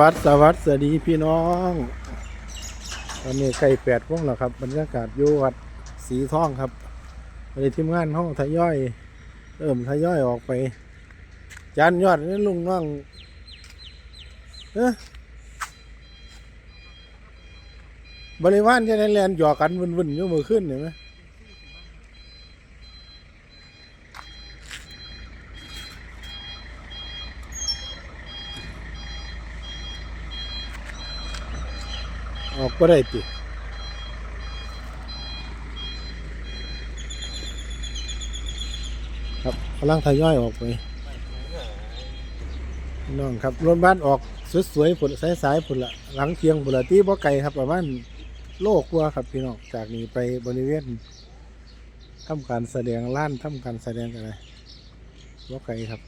วัดสวัสดีพี่น้องตอนนี้ใกล้แปดพวงแล้วครับบรรยากาศอยู่วัดสีทองครับในทีมงานห้องทยอย เริ่มทยอยออกไปจานยอดนี่ลุงน้องเอ๊ะบริวารจะได้แลนหยอกกันวุ่นๆอยู่มือขึ้นเห็นไหม ออกก็ได้ติครับกำลังทยอยออกไปพี่น้องครับรถบัสออกสวยๆผุดสายๆผุดละหลังเทียงผุดละที่บ่ไกลครับประมาณโลกกว่าครับพี่น้องจากนี้ไปบริเวณทำการแสดงล้านทำการแสดงอะไรบ่ไกลครับ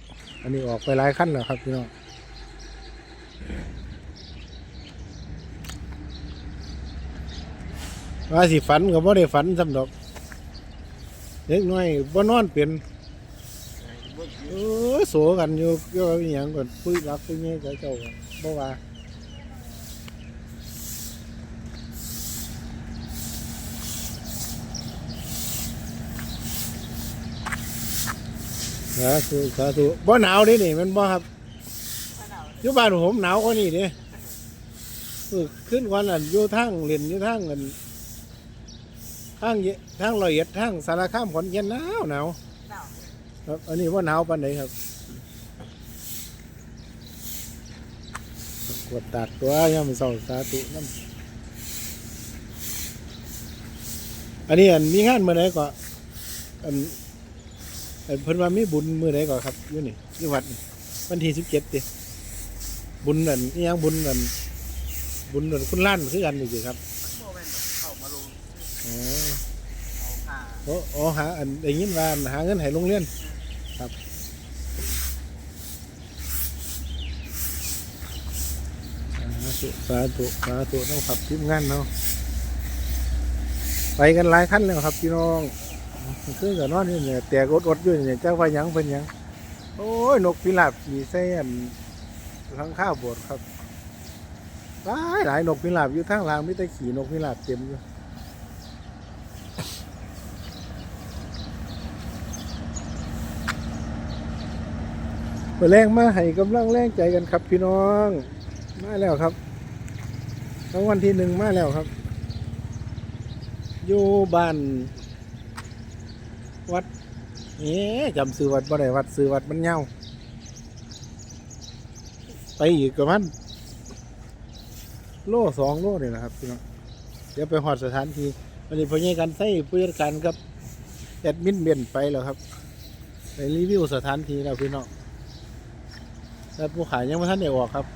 อันนี้ออกไปหลายขั้นแล้วครับพี่น้อง ว่าสิฝันก็บ่ได้ฝันสำดอกเล็กน้อยบ่นอนเป็นเออโสกันอยู่กี่ยวกับอหย่างก่อนคุยรักคุยเงี้ยกับเจ้าก็บ่ว่าสาธุสาธุบ่หนาวดินี่มันบ่ครับอยู่บ้านผมหนาวกว่านี้เด้เออขึ้นวันอะอยู่ทางเล่นอยู่ทางกัน ทางเยทางลอยเอ็ดทางสารคามขอนแก่นหนาวหนาวครับอันนี้ว่าหนาวปานไหนครับกดตากตัวยามมอเสาสาธุน้ำอันนี้อันมีงานเมื่อไหร่ก็อันอันเพิ่นว่ามีบุญเมื่อไหร่ก็ครับอยู่นี่ที่วัดนี่วันที่สิบเจ็ดดิบุญอันนี่ยังบุญอันบุญอันคุณล้านคือกันอยู่สิครับ โอ้โอ้หาอันได้ยินว่าอันหาเงินให้โรงเรียนครับสาธุสาธุสาธุต้องขับทีมงานเนาะไปกันหลายขั้นแล้วครับพี่น้องขึ้นกับนอนนี่เนี่ยแต่กดอดอยู่เนี่ยเจ้าว่ายังเป็นยังโอ้ยนกพิราบขี่เส้นหลังข้าวบดครับหลายหลายนกพิราบอยู่ทางหลางมิแต่ขี่นกพิราบเต็มอยู่ แรงมาให้กำลังแรงใจกันครับ พี่น้องมาแล้วครับรางวัลที่หนึ่งมาแล้วครับ อยู่บ้านวัดเอ๊ะจำซื้อวัดบ่ได้วัดซื้อวัดมันเงาไปอีกประมาณโลสองโลนี่แหละครับพี่น้องเดี๋ยวไปหอดสถานที่วันนี้พอใหญกันใส่ผู้จัดการกับแอดมินเบนไปแล้วครับไปรีวิวสถานที่แล้วพี่น้อง แต่ผู้ขายยังไม่ทันได้ออกครับ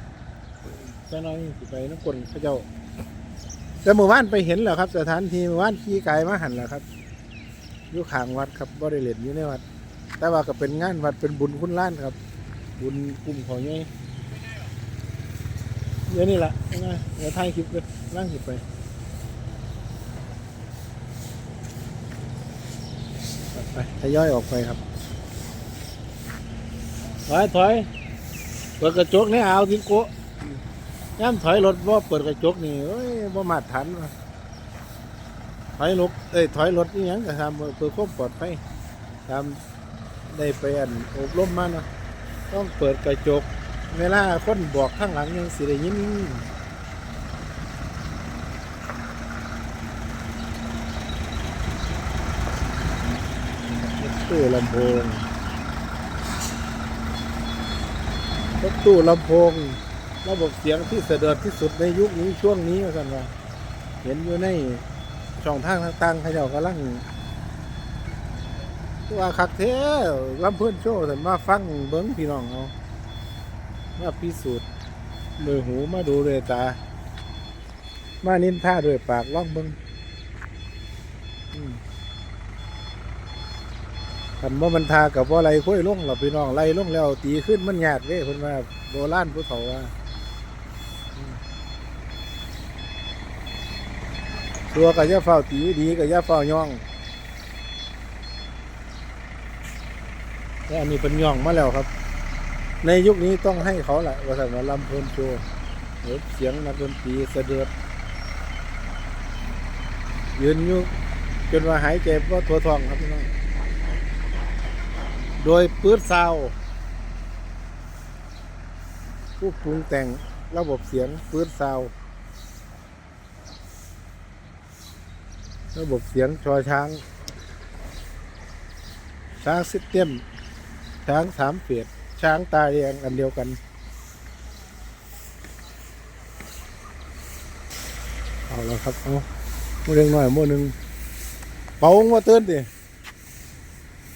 เจ้าน้อยสิไปน้ำกลนเขาเจ้าแต่หมู่บ้านไปเห็นแล้วครับ สถานที่หมู่บ้านขี่ไก่มาหันแล้วครับอยู่ข้างวัดครับบ่ได้เล่นอยู่ในวัด แต่ว่าก็เป็นงานวัดเป็นบุญคุณล้านครับ บุญกลุ่มของยัยเดี๋ยวนี้แหละนะเดี๋ยวถ่ายคลิปเลยล่างคลิปไปไปทยอยออกไปครับถอยถอย เปิดกระจกนี่เอาทิ้งโกะย่ำถอยรถว่าเปิดกระจกนี่เอ้ยบ่ามาทันว่ะถอยรถเอ้ยถอยรถนี่ยังก็ทำเพื่อความปลอดภัยทำได้ไปอันอบรมมาเนาะต้องเปิดกระจก เวลาคนบอกข้างหลังยังสิได้ยินตู้ลำโพง รถตู้ลำโพง ระบบเสียงที่เสด็จที่สุดในยุคนี้ช่วงนี้กันว่าเห็นอยู่ในช่องทางต่างๆขาเจ้ากลังตัวคักเท้ลำเพื่อนโชว์แต่มาฟังเบิ้งพี่น้องเอามาพิสูจน์ด้วยหูมาดูด้วยตา มานินท่าด้วยปากล่องเบิ้งอืม คันว่ามันทากับว่าไรค่อยลงหรอพี่น้องไล่ลงแล้ว ตีขึ้นมันหยากเด้เพิ่นว่าโบราณผู้เขาว่าตัวกับย่าเฝ้าตีดีกับย่าเฝ้าย่องแต่อันนี้เป็นย่องมาแล้วครับ ในยุคนี้ต้องให้เขาแหละว่าสันว่าลำเพลินโชว์เห็นเสียงนักดนตรีเสด็จยืนยู่จนว่าหายใจว่าทัวทองครับพี่น้อง โดยปืดซาวผู้ปรุงแต่งระบบเสียงปืดซาวระบบเสียงชอช้างช้างซิสเต็มช้างสามเฟียดช้างตาแดงอันเดียวกันเอาแล้วครับเอาโมเรื่องหน่อยโมหนึ่งเป่ามาเตือนดิ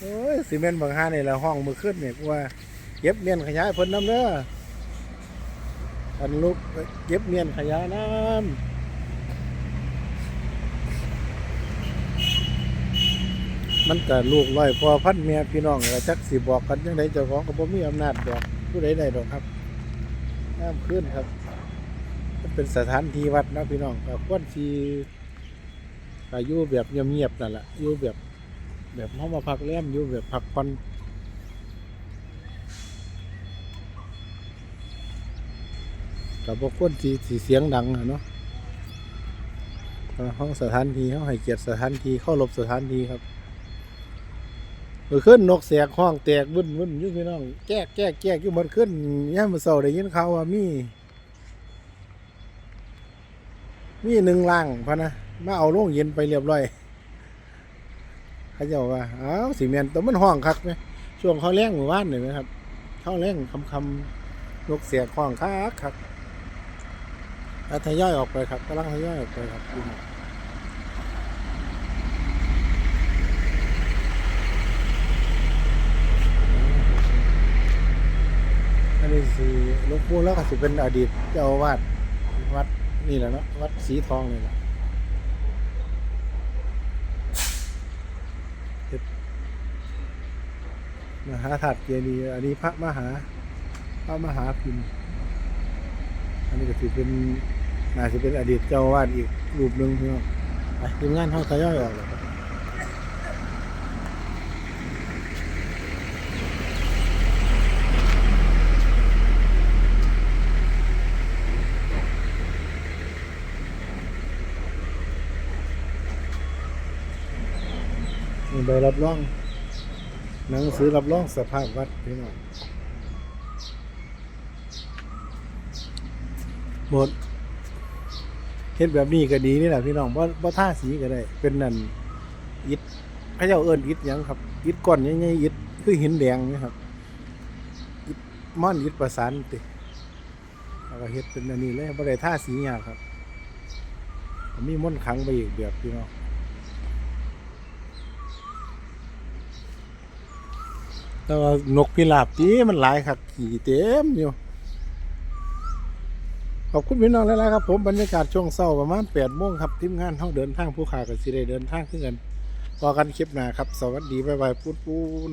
โอ้ยซีเมนต์บางห้านี่แหละห้องมือขึ้นเนี่ยกูว่าเก็บเมียนขยายเพิ่นน้ำเด้ออันลูกเก็บเมียนขยายน้ำมันก็ลูกร้อยพอพันเมียพี่น้องก็จักสิบอกกันยังไงเจ้าของก็บ่มีอำนาจบอกผู้ใดได้ดอกครับน้ำขึ้นครับ มันเป็นสถานที่วัดนะพี่น้องก็ควรที่ก็อยู่แบบเงียบๆนั่นแหละอยู่แบบ แบบห้องมาพักแรมอยู่แบบพักผ่อนกับพวกคนที่เสียงดังอะเนาะห้องสถานที่เขาให้เกียรติสถานที่เข้ารบสถานที่ครับมือขึ้นนกแสกห้องแตกวุ่นวุ่นยู่พี่น้องแก้แก้แก้อยู่มันขึ้นย่ามมือเสาได้ยินเขาว่ามี มีหนึ่งล่างพะนะมาเอาโล่งเย็นไปเรียบร้อย เขาเจ้าว่าอ้าวสีเมียนตัวมันห้องคักไหมช่วงเขาแรงหมู่บ้านเห็นไหมครับเขาแรงคำคำๆนกเสียงห้องคักคักแล้วทยอยออกไปครับกำลังทยอยออกไปครับอันนี้สิหลูกปูแล้วก็สิเป็นอดีตเจ้าอาวาดวัดนี่แหละเนาะวัดสีทองนี่แหละเฮ็ด มหาถัดเจดีย์อันนี้พระมหา พระมหาพิมพ์อันนี้ก็ถือเป็นน่าจะเป็นอดีตเจ้าวาดอีกรูปหนึ่งพี่น้อไปทีมงานเขาทยอยออกเลย ใบรับรอง หนังสือรับรองสภาพวัดพี่น้องหมดเฮ็ดแบบนี้ก็ดีนี่แหละพี่น้องบ่บ่ท่าสีก็ได้ เป็นนั่นอิฐเขาเจ้าเอิ้นอิฐยังครับอิฐก้อนใหญ่ๆอิฐคือหินแดงนี่ครับอิฐม่อนอิฐประสานติแล้วก็เฮ็ดเป็นอันนี้เลยบ่ได้ท่าสียากครับ มีมนต์ขลังไปอีกแบบพี่น้อง แต่ว่านกพิราบนี่มันหลายขัดขี่เต็มอยู่ขอบคุณพี่น้องหลายๆครับผมบรรยากาศช่วงเช้าประมาณแปดโมงครับทีมงานเขาเดินทางผู้ขากับสิได้เดินทางขึ้นกันพอกันคลิปหน้าครับ สวัสดีบ๊ายบายปูนปูน